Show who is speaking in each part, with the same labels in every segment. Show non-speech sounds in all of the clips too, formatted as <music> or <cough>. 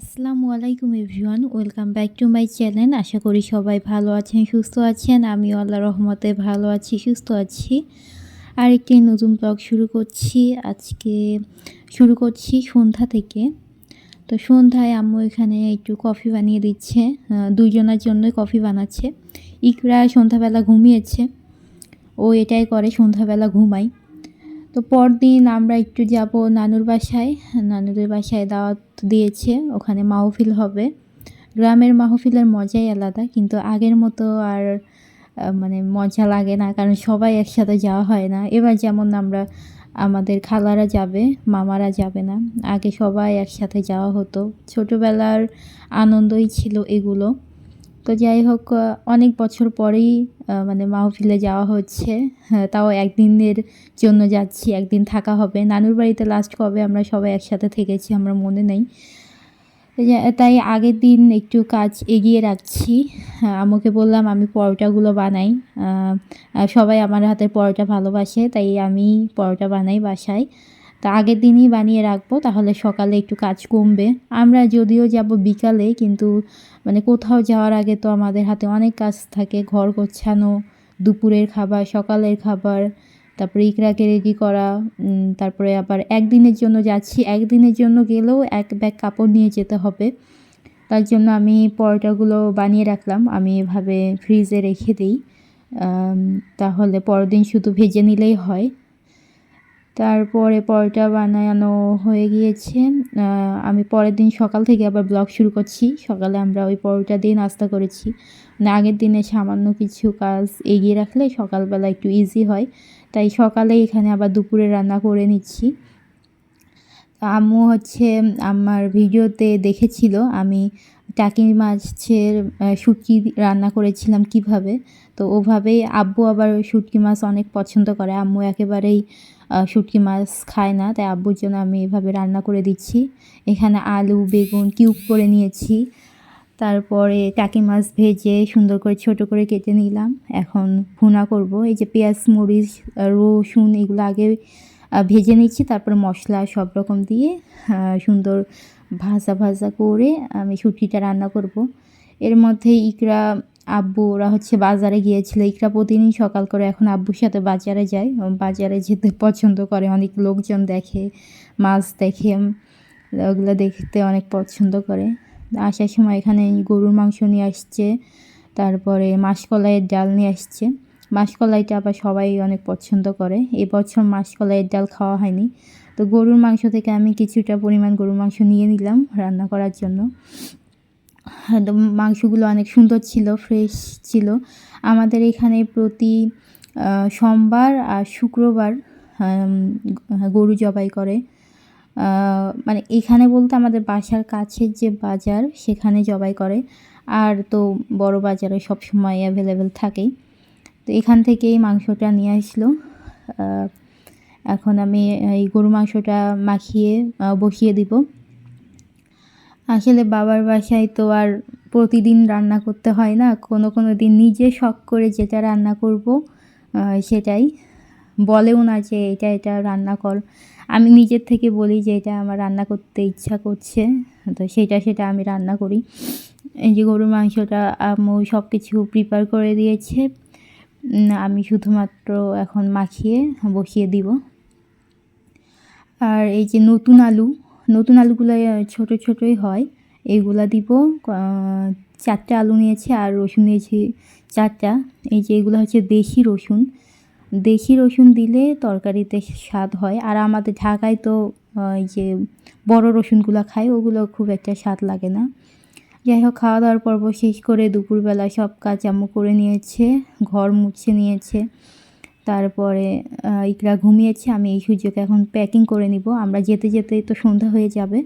Speaker 1: আসসালামু আলাইকুম everyone, welcome back to my channel. আশা করি সবাই ভালো আছেন, সুস্থ আছেন। আমিও আল্লাহ রহমতে ভালো আছি, সুস্থ আছি। আর একটি নতুন ব্লগ শুরু করছি। আজকে শুরু করছি সন্ধ্যা থেকে। তো সন্ধ্যায় আম্মু এখানে একটু কফি বানিয়ে দিচ্ছে। দুইজনের জন্য কফি বানাচ্ছে। ইকরা সন্ধ্যাবেলা ঘুমিয়েছে। ও এটাই করে সন্ধ্যাবেলা ঘুমাই তো পরদিন আমরা একটু যাব নানুর বাসায়। নানুদের বাসায় দাওয়াত দিয়েছে, ওখানে মাহফিল হবে। গ্রামের মাহফিলের মজাই আলাদা, কিন্তু আগের মতো আর মানে মজা লাগে না, কারণ সবাই একসাথে যাওয়া হয় না। এবার যেমন আমরা, আমাদের খালারা যাবে, মামারা যাবে না। আগে সবাই একসাথে যাওয়া হতো। ছোটোবেলার আনন্দই ছিল এগুলো। তো যাই হোক অনেক বছর পরেই মানে মাহফিলে যাওয়া হচ্ছে। হ্যাঁ, তাও একদিনের জন্য যাচ্ছি একদিন থাকা হবে। নানুর বাড়িতে লাস্ট কবে আমরা সবাই একসাথে থেকেছি আমরা মনে নেই। তাই আগের দিন একটু কাজ এগিয়ে রাখছি। আমাকে বললাম আমি পরোটাগুলো বানাই। সবাই আমার হাতের পরোটা ভালোবাসে তাই আমি পরোটা বানাই বাসায়। তা আগের দিনই বানিয়ে রাখব, তাহলে সকালে একটু কাজ কমবে। আমরা যদিও যাব বিকালে, কিন্তু মানে কোথাও যাওয়ার আগে তো আমাদের হাতে অনেক কাজ থাকে, ঘর গোছানো, দুপুরের খাবার, সকালের খাবার, তারপরে ইকরাকে রেডি করা তারপরে আবার একদিনের জন্য যাচ্ছি, একদিনের জন্য গেলেও এক ব্যাগ কাপড় নিয়ে যেতে হবে। তার জন্য আমি পরোটাগুলো বানিয়ে রাখলাম, আমি এভাবে ফ্রিজে রেখে দিই। তাহলে পরের দিন শুধু ভেজে নিলেই হয়। তারপরে পরোটা বানানো হয়ে গিয়েছে। আমি পরের দিন সকাল থেকে আবার ব্লগ শুরু করছি। সকালে আমরা ওই পরোটা দিয়ে নাস্তা করেছি। মানে আগের দিনে সামান্য কিছু কাজ এগিয়ে রাখলে সকালবেলা একটু ইজি হয়। তাই সকালে এখানে আবার দুপুরে রান্না করে নিচ্ছি। আম্মু হচ্ছে আমার ভিডিওতে দেখেছিল, আমি টাকি মাছের শুটকি রান্না করেছিলাম কীভাবে, তো ওভাবেই আব্বু আবার শুটকি মাছ অনেক পছন্দ করে, আম্মু একেবারেই শুটকি মাছ খায় না, তাই আব্বুর জন্য আমি এভাবে রান্না করে দিচ্ছি। এখানে আলু, বেগুন, কিউব করে নিয়েছি, তারপরে টাকি মাছ ভেজে সুন্দর করে ছোট করে কেটে নিলাম। এখন ভুনা করব, এই যে পেঁয়াজ, মরিচ, রসুন, এগুলো আগে ভেজে নিচ্ছি, তারপরে মশলা সব রকম দিয়ে সুন্দর ভাজা ভাজা করে আমি শুটকিটা রান্না করব। এর মধ্যে ইকরা আব্বু, ওরা হচ্ছে বাজারে গিয়েছিল, ইকরা প্রতিদিন সকাল করে এখন আব্বুর সাথে বাজারে যায়। বাজারে যেতে <laughs> পছন্দ করে, অনেক লোকজন দেখে, মাছ দেখে, ওগুলো দেখতে অনেক পছন্দ করে। আসার সময় এখানে গরুর মাংস নিয়ে আসছে, তারপরে মাসকলাইয়ের ডাল নিয়ে আসছে। মাসকলাইটা আবার সবাই অনেক পছন্দ করে। এবছর মাসকলাইয়ের ডাল খাওয়া হয়নি। তো গরুর মাংস থেকে আমি কিছুটা পরিমাণ গরুর মাংস নিয়ে নিলাম রান্না করার জন্য। হ্যাঁ, মাংসগুলো অনেক সুন্দর ছিল ফ্রেশ ছিল। আমাদের এখানে প্রতি সোমবার আর শুক্রবার গরু জবাই করে। মানে এখানে বলতে আমাদের বাসার কাছের যে বাজার সেখানে জবাই করে। আর তো বড় বাজারে সব সময় অ্যাভেলেবেল থাকেই। তো এখান থেকেই মাংসটা নিয়ে আসলো। এখন আমি এই গরু মাংসটা মাখিয়ে বসিয়ে দিব। আসলে বাবার বাসায় তো আর প্রতিদিন রান্না করতে হয় না। কোনো কোনো দিন নিজে শখ করে যেটা রান্না করব সেটাই। বলেও না যে এটা এটা রান্না কর। আমি নিজের থেকে বলি যে এটা আমার রান্না করতে ইচ্ছা করছে, তো সেটা সেটা আমি রান্না করি। এই যে গরুর মাংসটা আম্মু সব কিছু প্রিপেয়ার করে দিয়েছে। আমি শুধুমাত্র এখন মাখিয়ে বসিয়ে দিব। আর এই যে নতুন আলু, নতুন আলুগুলো ছোট ছোটই হয়। এইগুলা দিব চারটে আলু নিয়েছি আর রসুন নিয়েছি চারটা। এই যে এগুলো হচ্ছে দেশি রসুন। দেশি রসুন দিলে তরকারিতে স্বাদ হয়। আর আমাদের ঢাকায় তো এই যে বড় রসুনগুলো খায়, ওগুলো খুব একটা স্বাদ লাগে না। যাই হোক খাওয়া দাওয়ার পর্ব শেষ করে দুপুরবেলা সব কাজ আম্মু করে নিয়েছে, ঘর মুছে নিয়েছে। তারপরে ইকরা ঘুমিয়েছে, আমি এই সুযোগে এখন প্যাকিং করে নিব। আমরা যেতে যেতে তো সন্ধ্যা হয়ে যাবে।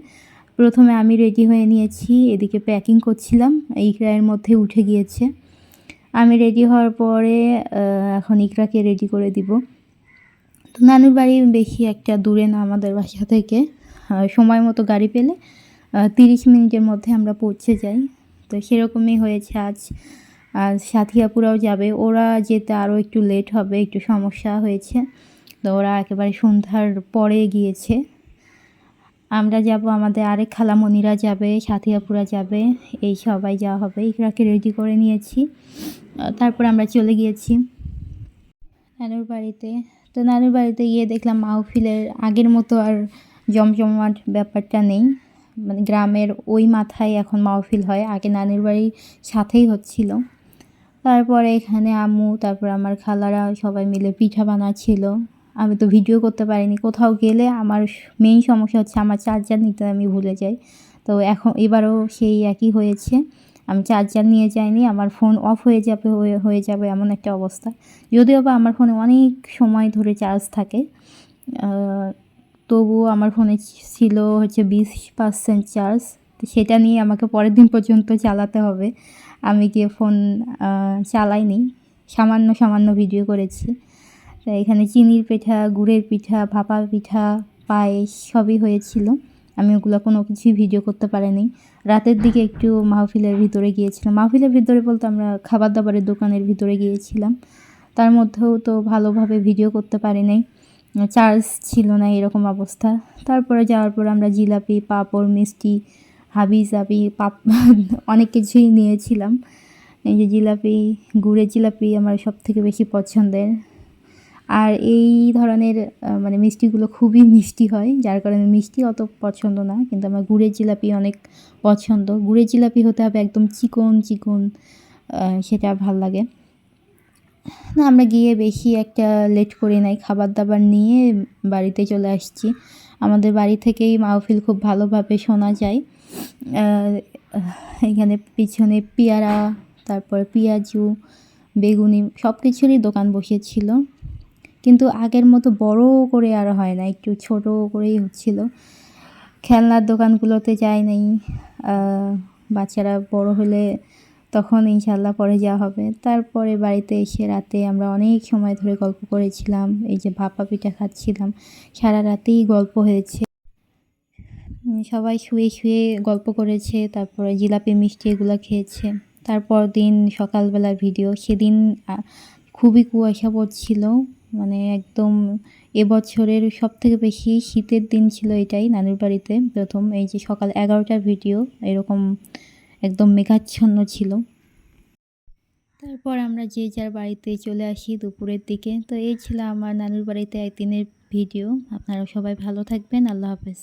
Speaker 1: প্রথমে আমি রেডি হয়ে নিয়েছি, এদিকে প্যাকিং করছিলাম, ইকরা এর মধ্যে উঠে গিয়েছে। আমি রেডি হওয়ার পরে এখন ইকরাকে রেডি করে দিব। তো নানুর বাড়ি বেশি একটা দূরে না আমাদের বাসা থেকে। সময় মতো গাড়ি পেলে তিরিশ মিনিটের মধ্যে আমরা পৌঁছে যাই। তো সেরকমই হয়েছে আজ। আর সাথিয়াপুরাও যাবে। ওরা যেতে আরও একটু লেট হবে, একটু সমস্যা হয়েছে। তো ওরা একেবারে সন্ধ্যার পরে গিয়েছে। আমরা যাব আমাদের আরেক খালামণিরা যাবে, সাথিয়াপুরা যাবে। এই সবাই যাওয়া হবে। ইকরাকে রেডি করে নিয়েছি। তারপর আমরা চলে গিয়েছি নানুর বাড়িতে। তো নানুর বাড়িতে গিয়ে দেখলাম মাহফিলের আগের মতো আর জমজমাট ব্যাপারটা নেই। মানে গ্রামের ওই মাথায় এখন মাহফিল হয়। আগে নানির বাড়ির সাথেই হচ্ছিল। তারপরে এখানে আম্মু, তারপর আমার খালারা সবাই মিলে পিঠা বানাচ্ছিল। আমি তো ভিডিও করতে পারিনি। কোথাও গেলে আমার মেইন সমস্যা হচ্ছে আমার চার্জার নিতে আমি ভুলে যাই। তো এখন এবারও সেই একই হয়েছে। আমি চার্জার নিয়ে যাইনি, আমার ফোন অফ হয়ে যাবে হয়ে যাবে এমন একটা অবস্থা। যদিও বা আমার ফোনে অনেক সময় ধরে চার্জ থাকে। তবুও আমার ফোনে ছিল হচ্ছে বিশ পার্সেন্ট চার্জ তো সেটা নিয়ে আমাকে পরের দিন পর্যন্ত চালাতে হবে। আমি গিয়ে ফোন চালাইনি, সামান্য সামান্য ভিডিও করেছি। তো এখানে চিনির পিঠা, গুড়ের পিঠা, ভাপা পিঠা, পায়েস সবই হয়েছিল। আমি ওগুলো কোনো কিছুই ভিডিও করতে পারিনি। রাতের দিকে একটু মাহফিলের ভিতরে গিয়েছিলাম। মাহফিলের ভিতরে বলতে আমরা খাবার দাবারের দোকানের ভিতরে গিয়েছিলাম। তার মধ্যেও তো ভালোভাবে ভিডিও করতে পারি নাই চার্জ ছিল না এরকম অবস্থা। তারপরে যাওয়ার পর আমরা জিলাপি, পাঁপড়, মিষ্টি হাবি জাবি পাপ, অনেক কিছুই নিয়েছিলাম। এই যে জিলাপি, গুড়ের জিলাপি আমার সব থেকে বেশি পছন্দের। আর এই ধরনের মানে মিষ্টিগুলো খুবই মিষ্টি হয়, যার কারণে মিষ্টি অত পছন্দ না, কিন্তু আমার গুড়ের জিলাপি অনেক পছন্দ। গুড়ের জিলাপি হতে হবে একদম চিকন চিকন সেটা ভালো লাগে। না, আমরা গিয়ে বেশি একটা লেট করি নাই খাবার দাবার নিয়ে বাড়িতে চলে আসছি। আমাদের বাড়ি থেকেই মাহফিল খুব ভালোভাবে শোনা যায়। এখানে পিছনে পেয়ারা, তারপর পেঁয়াজু, বেগুনি সব কিছুরই দোকান বসেছিল। কিন্তু আগের মতো বড় করে আর হয় না, একটু ছোট করেই হচ্ছিল। খেলনার দোকানগুলোতে যাই নাই। বাচ্চারা বড় হলে তখন ইনশাল্লাহ পরে যাওয়া হবে। তারপরে বাড়িতে এসে রাতে আমরা অনেক সময় ধরে গল্প করেছিলাম, এই যে ভাপা পিঠা খাচ্ছিলাম, সারা রাতেই গল্প হয়েছে। সবাই শুয়ে শুয়ে গল্প করেছে, তারপরে জিলাপি মিষ্টি এগুলো খেয়েছে। তারপর দিন সকালবেলার ভিডিও, সেদিন খুবই কুয়াশা পড়ছিল মানে একদম এবছরের সব থেকে বেশি শীতের দিন ছিল এটাই নানুর বাড়িতে প্রথম, এই যে সকাল এগারোটার ভিডিও, এরকম একদম মেঘাচ্ছন্ন ছিল। তারপর আমরা যে যার বাড়িতে চলে আসি দুপুরের দিকে। তো এই ছিল আমার নানুর বাড়িতে একদিনের ভিডিও। আপনারা সবাই ভালো থাকবেন। আল্লাহ হাফেজ।